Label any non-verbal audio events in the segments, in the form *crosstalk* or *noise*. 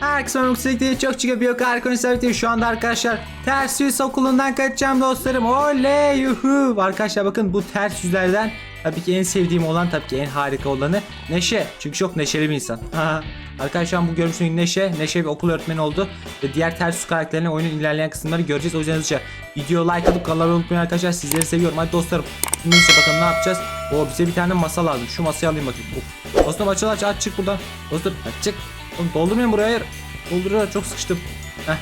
Herkese merhaba yüksekliği çok çıkıp yok. Arkadaşlar şu anda arkadaşlar ters yüz okulundan kaçacağım dostlarım. Oley! Yuhu arkadaşlar bakın bu ters yüzlerden tabii ki en sevdiğim olan tabii ki en harika olanı Neşe. Çünkü çok neşeli bir insan. Arkadaşlar bu görmüş olduğunuz Neşe Neşe bir okul öğretmeni oldu ve diğer ters yüz karakterlerini oyunun ilerleyen kısımları göreceğiz. O yüzden hızlıca video like atıp kanalı unutmayın arkadaşlar sizleri seviyorum. Hadi dostlarım neyse bakalım ne yapacağız? O bize bir tane masa lazım. Şu masayı alayım bakayım. Of. dostum açıl aç aç çık buradan. Dostum aç çık Oğlum doldurmayın buraya hayır. Dolduruyorlar çok sıkıştım. Heh.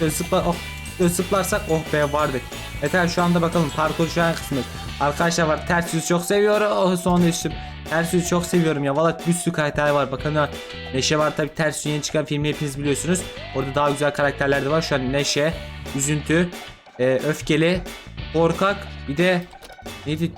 Böyle zıpla oh. Böyle zıplarsak oh be vardık. Yeter şu anda bakalım parkur şu an kısmı. Arkadaşlar var ters yüz çok seviyorum. Oh son düştüm. Ters yüz çok seviyorum ya. Valla bir sürü karakter var. Bakın. Neşe var tabi ters yüz yeni çıkan filmi hepiniz biliyorsunuz. Orada daha güzel karakterler de var. Şu an Neşe, Üzüntü, e, Öfkeli, Korkak bir de neydi?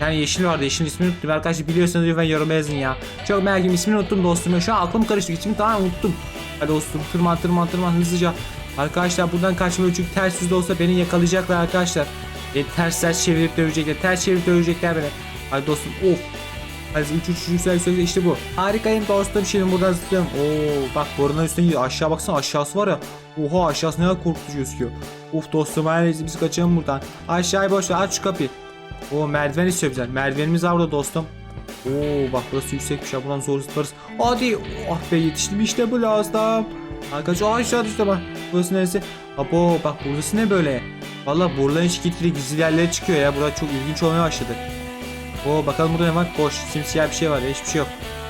Yani yeşil vardı. Yeşilin ismini unuttum. Arkadaşlar biliyorsanız lütfen yoruma yazın ya. Çok merak ediyorum. ismini unuttum dostum. Şu an aklım karıştı. İsmini tamamen unuttum. Hadi dostum tırman tırman tırman hızlıca. Arkadaşlar buradan kaçmıyor çünkü ters yüzde olsa beni yakalayacaklar arkadaşlar. E, ters ters çevirip dövecekler. Ters çevirip dövecekler beni. Hadi dostum of. Hadi 3 3 yüksel yüksel işte bu. Harikayım dostum şimdi buradan zıplıyorum. Oo bak borunun üstüne gidiyor. Aşağı baksana aşağısı var ya. Oha aşağısı ne kadar korkutucu gözüküyor. Uf dostum her neyse biz kaçalım buradan. Aşağıya boş ver aç şu kapıyı. Oo merdiven istiyor bizden. Merdivenimiz var burada dostum. Oo bak burası yüksekmiş ya buradan zor zıplarız. Hadi ah be yetiştim işte bu lazım. Arkadaşlar aşağı düştüm ha. Burası neresi? Abo bak burası ne böyle? Valla buraların şirketleri gizli yerlere çıkıyor ya. Burası çok ilginç olmaya başladı. Oo bakalım burada ne var? Boş simsiyah bir şey var ya hiçbir şey yok.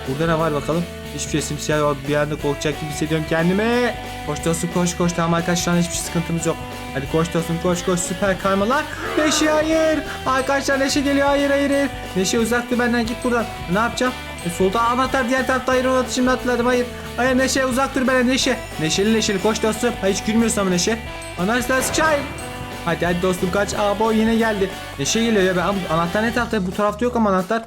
Burada ne var bakalım? Hiçbir şey simsiyah var. Bir anda korkacak gibi hissediyorum kendimi. Koş dostum koş koş tamam arkadaşlar hiçbir sıkıntımız yok. Hadi koş dostum koş koş süper karmalar. Neşe hayır. Arkadaşlar Neşe geliyor hayır hayır hayır. Neşe uzak dur benden git buradan. Ne yapacağım? E, solda anahtar diğer tarafta hayır onu şimdi hatırladım hayır. Hayır Neşe uzak dur benden Neşe. Neşeli Neşeli koş dostum. Hayır hiç gülmüyorsun ama Neşe. Anahtar sıçay. Hadi hadi dostum kaç. Aa bu yine geldi. Neşe geliyor ya. Ben, anahtar ne tarafta? Bu tarafta yok ama anahtar.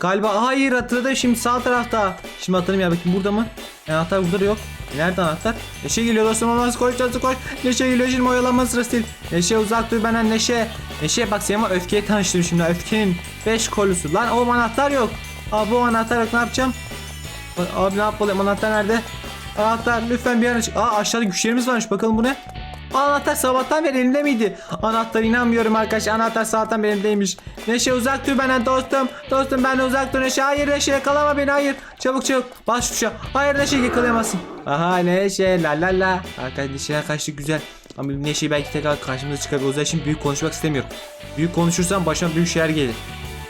Galiba hayır hatırladım şimdi sağ tarafta. Şimdi hatırladım ya bakayım burada mı? Anahtar burada da yok. Nerede anahtar? Neşe geliyor dostum olmaz koş dostum koş. Neşe geliyor şimdi oyalanma sırası değil. Neşe uzak dur benden Neşe. Neşe bak seni öfkeye tanıştırdım şimdi öfkenin 5 kolusu. Lan o anahtar yok. Abi bu anahtar yok ne yapacağım? Abi ne yapmalıyım anahtar nerede? Anahtar lütfen bir an aç. Aa aşağıda güçlerimiz varmış bakalım bu ne? Anahtar sabahtan beri elimde miydi? Anahtar inanmıyorum arkadaş. Anahtar sabahtan beri elimdeymiş. Neşe uzak dur benden dostum. Dostum ben uzak dur Neşe. Hayır Neşe yakalama beni hayır. Çabuk çabuk. Bas tuşa. Hayır Neşe yakalayamazsın. Aha Neşe la la la. Arkadaş Neşe'den kaçtık güzel. Ama Neşe belki tekrar karşımıza çıkar. O yüzden şimdi büyük konuşmak istemiyorum. Büyük konuşursam başıma büyük şeyler gelir.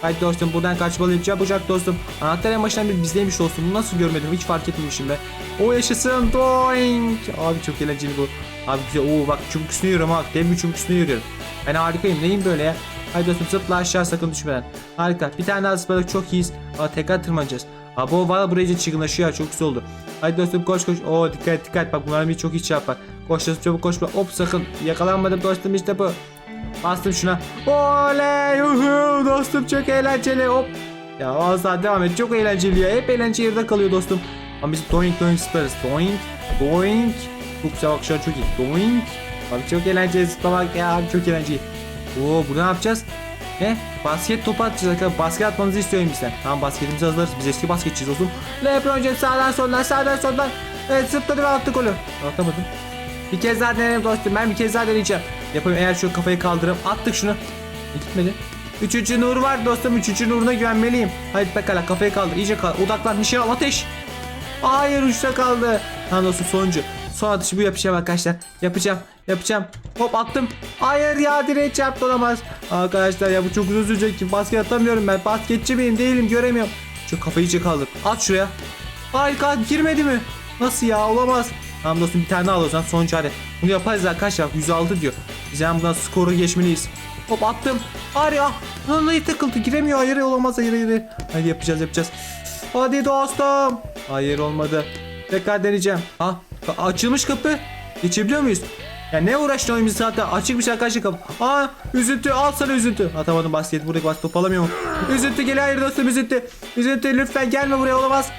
Haydi dostum buradan kaçmalıyım çabucak dostum. Anahtar en başından beri bizdeymiş dostum. Nasıl görmedim hiç fark etmemişim be. O yaşasın doink. Abi çok eğlenceli bu. Abi güzel oo bak çubuk yürüyorum ha. Dev bir çubuk yürüyorum. Ben harikayım neyim böyle ya. Haydi dostum zıpla aşağı sakın düşmeden. Harika bir tane daha zıpladık çok iyiyiz. Aa tekrar tırmanacağız. Abi o valla buraya iyice çılgınlaşıyor ya çok güzel oldu. Haydi dostum koş koş. Oo dikkat dikkat bak bunların bir çok iyi yapar. Koş dostum çabuk koş. Hop sakın yakalanmadım dostum işte bu. Bastım şuna. Oley yuhu dostum çok eğlenceli hop. Ya daha devam et çok eğlenceli ya. Hep eğlence yerde kalıyor dostum. Ama biz doink doink zıplarız. Doink doink. Çok güzel bak şu an çok iyi. Doink. Abi çok eğlenceli zıplamak ya abi çok eğlenceli. Oo burada ne yapacağız? Ne? Basket topu atacağız arkadaşlar. Basket atmamızı istiyorum bizden. Tamam basketimizi hazırlarız. Biz eski basketçiyiz dostum. Lebron James sağdan soldan sağdan soldan. Evet zıpladı ve attı golü. Atamadım. Bir kez daha deneyelim dostum. Ben bir kez daha deneyeceğim. Yapayım eğer şu kafayı kaldırıp attık şunu. E, gitmedi. Üçüncü nur var dostum. Üçüncü nuruna güvenmeliyim. Hadi pekala kafayı kaldır. İyice kaldır. Odaklan. Nişan al. Ateş. Hayır uçta kaldı. Tamam dostum sonuncu. Son atışı bu yapacağım arkadaşlar. Yapacağım. Yapacağım. Hop attım. Hayır ya direğe çarptı olamaz. Arkadaşlar ya bu çok uzun sürecek ki. Basket atamıyorum ben. Basketçi miyim değilim göremiyorum. Şu kafayı iyice kaldır. At şuraya. Harika girmedi mi? Nasıl ya olamaz. Tamam dostum bir tane al sonuç hadi. Bunu yaparız arkadaşlar 106 diyor. Biz hemen buradan skoru geçmeliyiz. Hop attım. Hayır ya. Vallahi takıldı giremiyor hayır olamaz hayır hayır. Hadi yapacağız yapacağız. Hadi dostum. Hayır olmadı. Tekrar deneyeceğim. Ha açılmış kapı. Geçebiliyor muyuz? Ya ne uğraştın oyun bizi zaten açıkmış arkadaşlar kapı. Aa üzüntü al sana üzüntü. Atamadım basket buradaki basket top alamıyorum. Üzüntü gel hayır dostum üzüntü. Üzüntü lütfen gelme buraya olamaz.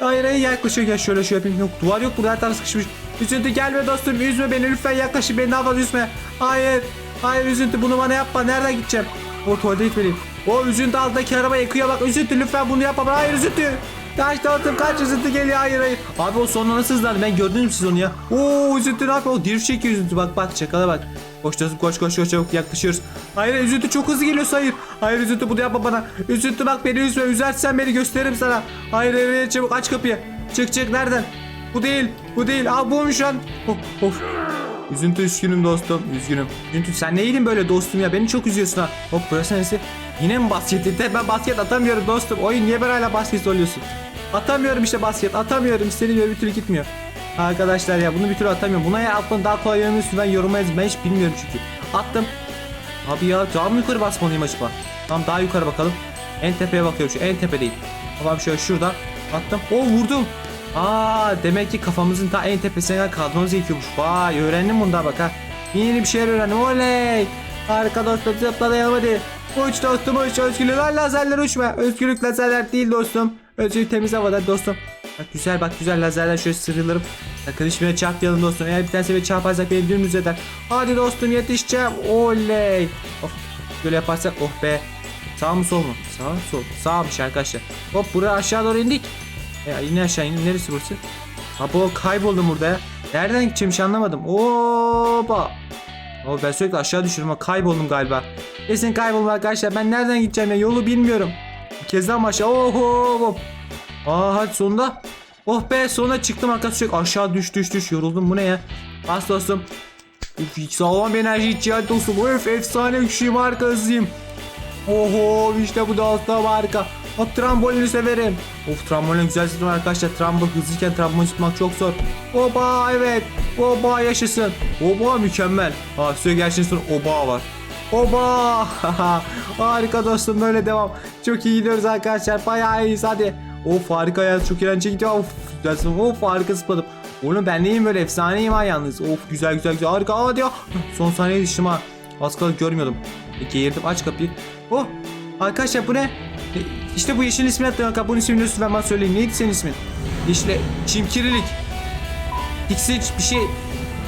Hayır hayır yaklaşıyor gel şöyle şöyle yapayım. Yok duvar yok burada her taraf sıkışmış. Üzüntü gelme dostum üzme beni lütfen yaklaşın beni daha üzme. Hayır. Hayır üzüntü bunu bana yapma nereden gideceğim? O tuvalete gitmeliyim. O üzüntü altındaki araba yıkıyor bak üzüntü lütfen bunu yapma. Hayır üzüntü. Kaç dostum kaç üzüntü geliyor hayır hayır. Abi o sonra nasıl hızlandı ben gördünüz mü siz onu ya? Oo üzüntü ne yapıyor? O drift çekiyor üzüntü bak bak çakala bak. Koş dostum koş koş koş çabuk yaklaşıyoruz. Hayır üzüntü çok hızlı geliyor hayır. Hayır üzüntü bunu yapma bana. Üzüntü bak beni üzme üzersen beni gösteririm sana. Hayır evet çabuk aç kapıyı. Çık çık nereden? Bu değil bu değil. Aa buymuş lan. Of of. Üzüntü üzgünüm dostum üzgünüm. Üzüntü sen neydin böyle dostum ya beni çok üzüyorsun ha. Hop burası neresi? Yine mi basket? Ben basket atamıyorum dostum. Oyun niye ben hala basket oluyorsun? Atamıyorum işte basket atamıyorum. İstediğim bir türlü gitmiyor. Arkadaşlar ya bunu bir türlü atamıyorum. Buna ya atmanın daha kolay yönünü üstünden yoruma yazın. Ben hiç bilmiyorum çünkü. Attım. Abi ya daha mı yukarı basmalıyım acaba? Tamam daha yukarı bakalım. En tepeye bakıyorum şu en tepedeyim. Tamam şöyle şurada. Attım. Oo vurdum. Aa demek ki kafamızın ta en tepesine kalmamız gerekiyormuş. Vay öğrendim bunda bak ha. Yeni bir şeyler öğrendim. Oley. Harika dostum zıplayalım hadi. Uç dostum uç. Özgürlük lan lazerler uçma. Özgürlük lazerler değil dostum. Özgürlük temiz havada dostum. Bak güzel bak güzel lazerler şöyle sıyrılırım. Sakın hiçbirine çarpmayalım dostum. Eğer bir tanesi bir çarparsak beni dümdüz eder. Hadi dostum yetişeceğim. Oley. Of. Böyle yaparsak oh be. Sağ mı sol mu? Sağ sol. Sağmış arkadaşlar. Hop buraya aşağı doğru indik. Ya yine aşağı indim. Neresi burası? Abo kayboldum burada ya. Nereden gideceğim hiç anlamadım. Oba. O ben sürekli aşağı düşüyorum ama kayboldum galiba. Kesin kayboldum arkadaşlar. Ben nereden gideceğim ya? Yolu bilmiyorum. Bir kez daha mı aşağı? Oho. Aa hadi sonunda. Oh be sonuna çıktım arkadaşlar. Aşağı düş düş düş. Yoruldum bu ne ya? Bas dostum. Uf sağlam bir enerji ihtiyacı dostum. Öf efsane güçlüyüm harika hızlıyım. Oho işte bu da asla harika. Hop trambolini severim. Of trambolin güzel sistem arkadaşlar. Trambol hızlıyken trambolin tutmak çok zor. Oba evet. Oba yaşasın. Oba mükemmel. Ha size gerçekten sonra oba var. Oba. *laughs* harika dostum böyle devam. Çok iyi gidiyoruz arkadaşlar. Bayağı iyiyiz hadi. Of harika ya çok eğlenceli gidiyor. Of güzelsin. Of harika zıpladım. Oğlum ben neyim böyle efsaneyim ha yalnız. Of güzel güzel güzel harika hadi ya. Son saniye düştüm ha. Az kaldı görmüyordum. Peki girdim aç kapıyı. Oh arkadaşlar bu ne? E, İşte bu yeşil ismini hatırlıyorum. Bunun ismini lütfen bana söyleyin. Neydi senin ismin? Yeşil çimkirilik. Tiksiç bir şey.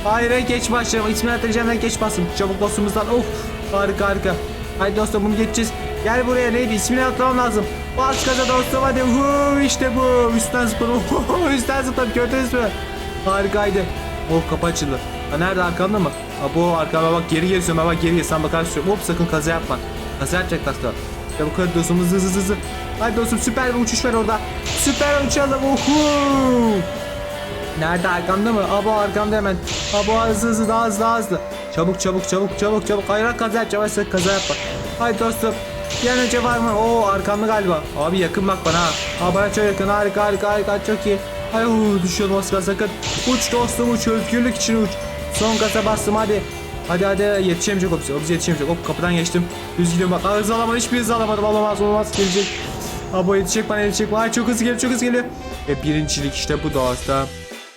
Hayır geç başlayalım. İsmini hatırlayacağım ben geç bastım. Çabuk dostumuzdan. Of harika harika. Haydi dostum bunu geçeceğiz. Gel buraya neydi ismini hatırlamam lazım. Bas gaza dostum hadi. Hu, işte bu. Üstten zıpladım. *laughs* Üstten zıpladım gördünüz mü? Harikaydı. Oh kapı açıldı. Ha, nerede arkamda mı? Ha, bu arkama bak geri söyleme bak geri sen bakarsın. Hop sakın kaza yapma. Kaza yapacak asla. Ya bu kadar dostum hızlı hızlı hızlı. Hadi dostum süper bir uçuş var orada. Süper uçalım. Uhu. Nerede arkamda mı? Abo arkamda hemen. Abo hızlı hızlı daha hızlı daha hızlı. Çabuk çabuk çabuk çabuk çabuk. Hayır kaza yapacağım. Hayır, kaza yapma. Haydi dostum. Bir an önce var mı? Oo arkamda galiba. Abi yakın bak bana ha. Bana çok yakın. Harika harika harika çok iyi. Ay uu, düşüyorum kalsın sakın. Uç dostum uç. Özgürlük için uç. Son gaza bastım hadi. Hadi hadi yetişemeyecek. O bize yetişemeyecek. Hop kapıdan geçtim. Düz gidiyorum bak. Aa, hız alamadım. Hiçbir hız alamadım. Olamaz olamaz. Gelecek. Abo yetişecek bana yetişecek. Vay çok hızlı geliyor çok hızlı geliyor. Ve birincilik işte bu dostum.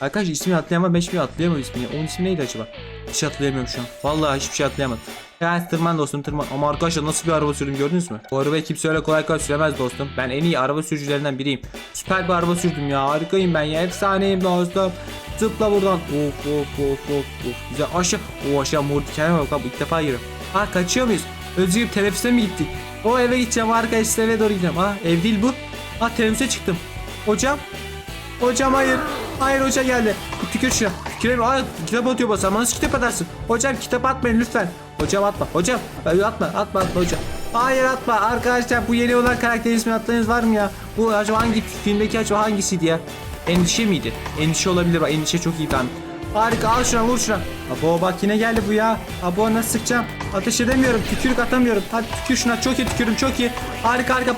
Arkadaşlar ismini atlayamam ben hiçbir atlayamam ismini. Onun ismi neydi acaba? Hiç hatırlayamıyorum şu an. Vallahi hiçbir şey atlayamadım. Ya tırman dostum tırman. Ama arkadaşlar nasıl bir araba sürdüm gördünüz mü? Bu arabayı kimse öyle kolay kolay süremez dostum. Ben en iyi araba sürücülerinden biriyim. Süper bir araba sürdüm ya. Harikayım ben ya. Efsaneyim dostum. Zıpla buradan. Of of of of of. Güzel aşağı. O aşağı mor dikenler bak. bak, ilk defa giriyorum. Ha kaçıyor muyuz? Özgür teneffüse mi gittik? O eve gideceğim arkadaşlar eve doğru gideceğim. Ha ev değil bu. Ha teneffüse çıktım. Hocam Hocam hayır. Hayır hoca geldi. Tükür şuna. Tüküremiyor. Hayır kitap atıyor basa. Ama nasıl kitap atarsın? Hocam kitap atmayın lütfen. Hocam atma. Hocam atma atma atma hocam. Hayır atma. Arkadaşlar bu yeni olan karakter ismi atlarınız var mı ya? Bu acaba hangi filmdeki acaba hangisiydi ya? Endişe miydi? Endişe olabilir bak. Endişe çok iyi tahmin. Harika al şuna vur şuna. Abo bak yine geldi bu ya. Abo nasıl sıkacağım? Ateş edemiyorum. Tükürük atamıyorum. Hadi tükür şuna. Çok iyi tükürüm çok iyi. Harika harika.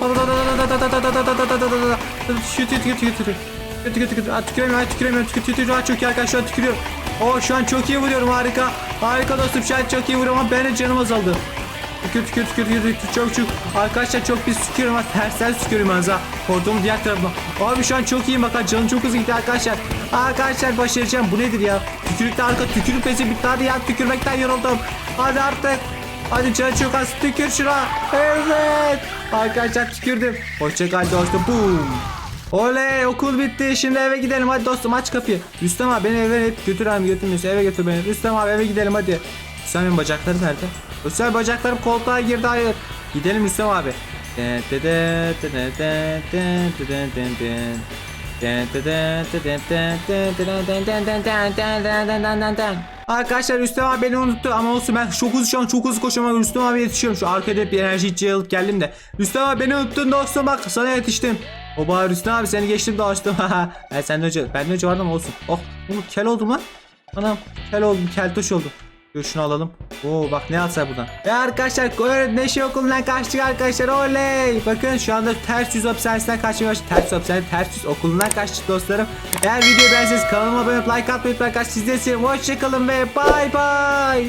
Tükür tükür tükür tükür. Kötü kötü kötü. Aa, tüküremiyorum, aa, tüküremiyorum, tükür tükür tükür. Aa, çok iyi arkadaşlar, tükürüyorum. Oo, şu an çok iyi vuruyorum, harika. Harika dostum, şu an çok iyi vuruyorum ama benim canım azaldı. Tükür tükür tükür tükür tükür çok çok. Arkadaşlar çok pis tükürüyorum ha, tersten tükürüyorum yalnız ha. Hortumun diğer tarafına. Abi şu an çok iyiyim bak ha, canım çok hızlı gitti arkadaşlar. Arkadaşlar başaracağım, bu nedir ya? Tükürükte arka tükürük pesi bitti hadi ya, tükürmekten yoruldum. Hadi artık. Hadi canı çok az tükür şuna. Evet. Arkadaşlar tükürdüm. Hoşçakal dostum. Boom. Oley okul bitti. Şimdi eve gidelim hadi dostum aç kapıyı. Rüstem abi beni eve hep götür abi götürmüyorsun. Eve götür beni. Rüstem abi eve gidelim hadi. Rüstem'in bacakları nerede? Rüstem bacaklarım koltuğa girdi hayır. Gidelim Rüstem abi. Arkadaşlar Rüstem abi beni unuttu ama olsun ben çok hızlı şu an çok hızlı koşuyorum Rüstem abi yetişiyorum şu arkada bir enerji içi alıp geldim de Rüstem abi beni unuttun dostum bak sana yetiştim Oba Rüstem abi seni geçtim dostum. *laughs* ben senden önce benden önce vardım olsun. Oh bunu kel oldum lan. Anam kel oldum keltoş oldum. Dur şunu alalım. Oo bak ne alsa buradan. Ve arkadaşlar neşe okulundan kaçtık arkadaşlar oley. Bakın şu anda ters yüz hapishanesinden kaçmaya başladık. Ters yüz hapishanesi ters yüz okulundan kaçtık dostlarım. Eğer videoyu beğenseniz kanalıma abone olup like atmayı unutmayın arkadaşlar. Sizleri seviyorum. Hoşçakalın ve bay bay.